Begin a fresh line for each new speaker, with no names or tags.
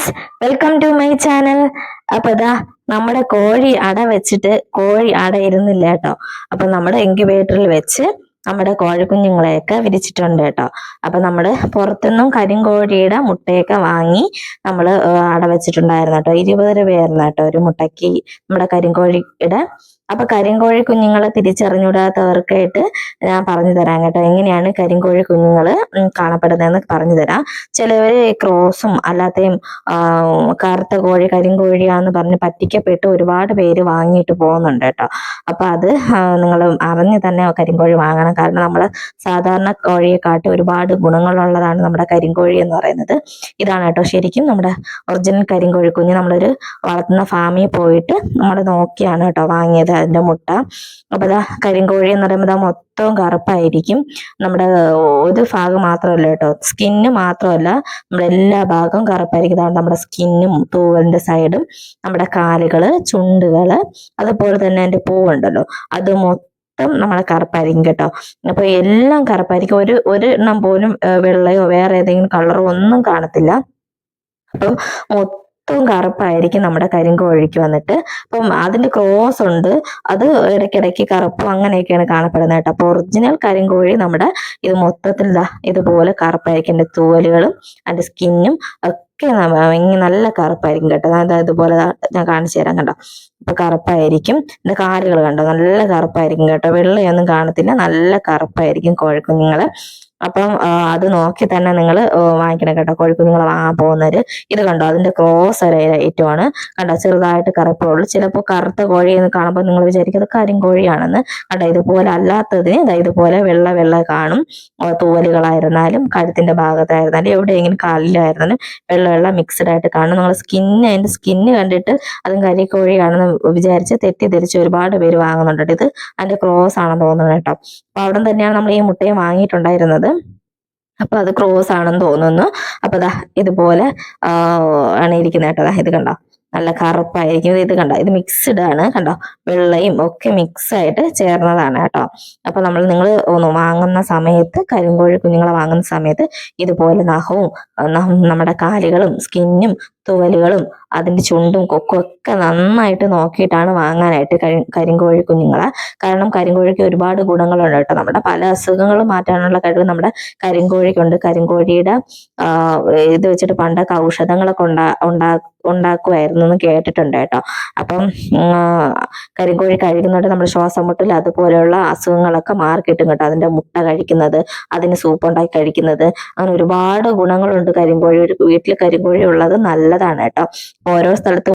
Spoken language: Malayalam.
Friends welcome to my channel അപ്പൊ ഇതാ നമ്മുടെ കോഴി അട വെച്ചിട്ട് കോഴി അട ഇരുന്നില്ല കേട്ടോ. അപ്പൊ നമ്മുടെ ഇൻക്യുബേറ്ററിൽ വെച്ച് നമ്മുടെ കോഴിക്കുഞ്ഞുങ്ങളെയൊക്കെ വിരിച്ചിട്ടുണ്ട് കേട്ടോ. അപ്പൊ നമ്മൾ പുറത്തുനിന്നും കരിങ്കോഴിയുടെ മുട്ടയൊക്കെ വാങ്ങി നമ്മൾ അട വെച്ചിട്ടുണ്ടായിരുന്നു കേട്ടോ. ഇരുപത് രൂപയായിരുന്നു കേട്ടോ ഒരു മുട്ടയ്ക്ക് നമ്മുടെ കരിങ്കോഴിയുടെ അപ്പൊ കരിങ്കോഴി കുഞ്ഞുങ്ങളെ തിരിച്ചറിഞ്ഞൂടാത്തവർക്കായിട്ട് ഞാൻ പറഞ്ഞു തരാം കേട്ടോ. എങ്ങനെയാണ് കരിങ്കോഴി കുഞ്ഞുങ്ങൾ കാണപ്പെടുന്നതെന്ന് പറഞ്ഞു തരാം. ചിലവര് ക്രോസും അല്ലാത്തയും കറുത്ത കോഴി കരിങ്കോഴിയാന്ന് പറഞ്ഞ് പറ്റിക്കപ്പെട്ട് ഒരുപാട് പേര് വാങ്ങിയിട്ട് പോകുന്നുണ്ട് കേട്ടോ. അപ്പൊ അത് നിങ്ങൾ അറിഞ്ഞു തന്നെ കരിങ്കോഴി വാങ്ങണം. കാരണം നമ്മൾ സാധാരണ കോഴിയെക്കാട്ടി ഒരുപാട് ഗുണങ്ങളുള്ളതാണ് നമ്മുടെ കരിങ്കോഴി എന്ന് പറയുന്നത്. ഇതാണ് കേട്ടോ ശരിക്കും നമ്മുടെ ഒറിജിനൽ കരിങ്കോഴി കുഞ്ഞ്. നമ്മളൊരു വളർത്തുന്ന ഫാമിൽ പോയിട്ട് നമ്മൾ നോക്കിയാണ് കേട്ടോ വാങ്ങിയത്. അതിന്റെ മുട്ട. അപ്പൊ ദാ കരിങ്കോഴി എന്ന് പറയുമ്പോൾ മൊത്തവും കറുപ്പായിരിക്കും. നമ്മുടെ ഒരു ഭാഗം മാത്രമല്ല കേട്ടോ. സ്കിന്ന് മാത്രമല്ല നമ്മുടെ എല്ലാ ഭാഗവും കറുപ്പായിരിക്കും. അതാണ് നമ്മുടെ സ്കിന്നും തൂവലിന്റെ സൈഡും നമ്മുടെ കാലുകൾ ചുണ്ടുകൾ അതുപോലെ തന്നെ അതിന്റെ പൂവുണ്ടല്ലോ അത് മൊത്തം നമ്മളെ കറുപ്പായിരിക്കും കേട്ടോ. അപ്പൊ എല്ലാം കറുപ്പായിരിക്കും. ഒരു ഒരു എണ്ണം പോലും വെള്ളയോ വേറെ ഏതെങ്കിലും കളറോ ഒന്നും കാണത്തില്ല. അപ്പം മൊത്തവും കറുപ്പായിരിക്കും നമ്മുടെ കരിങ്കോഴിക്ക് വന്നിട്ട്. അപ്പം അതിന്റെ ക്രോസ് ഉണ്ട്. അത് ഇടയ്ക്കിടയ്ക്ക് കറുപ്പും അങ്ങനെയൊക്കെയാണ് കാണപ്പെടുന്നത് കേട്ടോ. അപ്പൊ ഒറിജിനൽ കരിങ്കോഴി നമ്മുടെ ഇത് മൊത്തത്തിൽ ഇതുപോലെ കറുപ്പായിരിക്കും. എന്റെ തൂവലുകളും അതിന്റെ സ്കിന്നും ഒക്കെ നല്ല കറുപ്പായിരിക്കും കേട്ടോ. അതായത് ഇതുപോലെ ഞാൻ കാണിച്ചു തരാം കേട്ടോ അപ്പൊ കറുപ്പായിരിക്കും. ഇതിന്റെ കാലുകൾ കണ്ടോ? നല്ല കറുപ്പായിരിക്കും കേട്ടോ. വെള്ളയൊന്നും കാണത്തില്ല. നല്ല കറുപ്പായിരിക്കും കോഴിക്കുഞ്ഞുങ്ങൾ. അപ്പം അത് നോക്കി തന്നെ നിങ്ങൾ വാങ്ങിക്കണം കേട്ടോ. കൊഴുപ്പ് നിങ്ങൾ വാങ്ങാൻ പോകുന്നവര് ഇത് കണ്ടോ? അതിന്റെ ക്രോസ് ഐറ്റമാണ്. കണ്ടോ? ചെറുതായിട്ട് കറുപ്പുള്ളൂ. ചിലപ്പോൾ കറുത്ത കോഴി എന്ന് കാണുമ്പോൾ നിങ്ങൾ വിചാരിക്കും അത് കരിങ്കോഴിയാണെന്ന് കണ്ടോ? ഇതുപോലെ അല്ലാത്തതിന് ഇതുപോലെ വെള്ള വെള്ള കാണും. തൂവലുകളായിരുന്നാലും കഴുത്തിന്റെ ഭാഗത്തായിരുന്നാലും എവിടെയെങ്കിലും കാലിലായിരുന്നാലും വെള്ള വെള്ള മിക്സ്ഡ് ആയിട്ട് കാണും. നിങ്ങൾ സ്കിന്ന് അതിന്റെ സ്കിന്ന് കണ്ടിട്ട് അതും കരിക്കോഴിയാണെന്ന് വിചാരിച്ച് തെറ്റിദ്ധരിച്ച് ഒരുപാട് പേര് വാങ്ങുന്നുണ്ട് ഇത് അതിന്റെ ക്രോസ് ആണെന്ന് തോന്നുന്നു കേട്ടോ. അപ്പോൾ അവിടെ തന്നെയാണ് നമ്മൾ ഈ മുട്ടയും വാങ്ങിയിട്ടുണ്ടായിരുന്നത്. അപ്പൊ അത് ക്രോസ് ആണെന്ന് തോന്നുന്നു. അപ്പൊ ദാ ഇതുപോലെ ആണ് ഇരിക്കുന്നത് കേട്ടോ. ഇത് കണ്ടോ? നല്ല കറുപ്പായിരിക്കും. ഇത് കണ്ടോ? ഇത് മിക്സ്ഡ് ആണ് കണ്ടോ? വെള്ളയും ഒക്കെ മിക്സ് ആയിട്ട് ചേർന്നതാണ് കേട്ടോ. അപ്പൊ നമ്മൾ നിങ്ങൾ വാങ്ങുന്ന സമയത്ത് കരിങ്കോഴി കുഞ്ഞുങ്ങളെ വാങ്ങുന്ന സമയത്ത് ഇതുപോലെ നഖവും നമ്മുടെ കാലുകളും സ്കിന്നും തുവലുകളും അതിന്റെ ചുണ്ടും കൊക്കും ഒക്കെ നന്നായിട്ട് നോക്കിയിട്ടാണ് വാങ്ങാനായിട്ട് കരി കരിങ്കോഴി കുഞ്ഞുങ്ങളെ. കാരണം കരിങ്കോഴിക്ക് ഒരുപാട് ഗുണങ്ങളുണ്ട് കേട്ടോ. നമ്മുടെ പല അസുഖങ്ങളും മാറ്റാനുള്ള കഴിവ് നമ്മുടെ കരിങ്കോഴിക്കുണ്ട്. കരിങ്കോഴിയുടെ ഇത് വെച്ചിട്ട് പണ്ടൊക്കെ ഔഷധങ്ങളൊക്കെ ഉണ്ടാ ഉണ്ടാ ഉണ്ടാക്കുമായിരുന്നു എന്ന് കേട്ടിട്ടുണ്ട് കേട്ടോ. അപ്പം കരിങ്കോഴി കഴിക്കുന്നുണ്ട് നമ്മുടെ ശ്വാസം മുട്ടൽ അതുപോലെയുള്ള അസുഖങ്ങളൊക്കെ മാറി കിട്ടും കേട്ടോ. അതിന്റെ മുട്ട കഴിക്കുന്നത് അതിന് സൂപ്പ് ഉണ്ടാക്കി കഴിക്കുന്നത്. അങ്ങനെ ഒരുപാട് ഗുണങ്ങളുണ്ട് കരിങ്കോഴി. ഒരു വീട്ടിൽ കരിങ്കോഴി ഉള്ളത് നല്ലതാണ് കേട്ടോ. ഓരോ സ്ഥലത്തും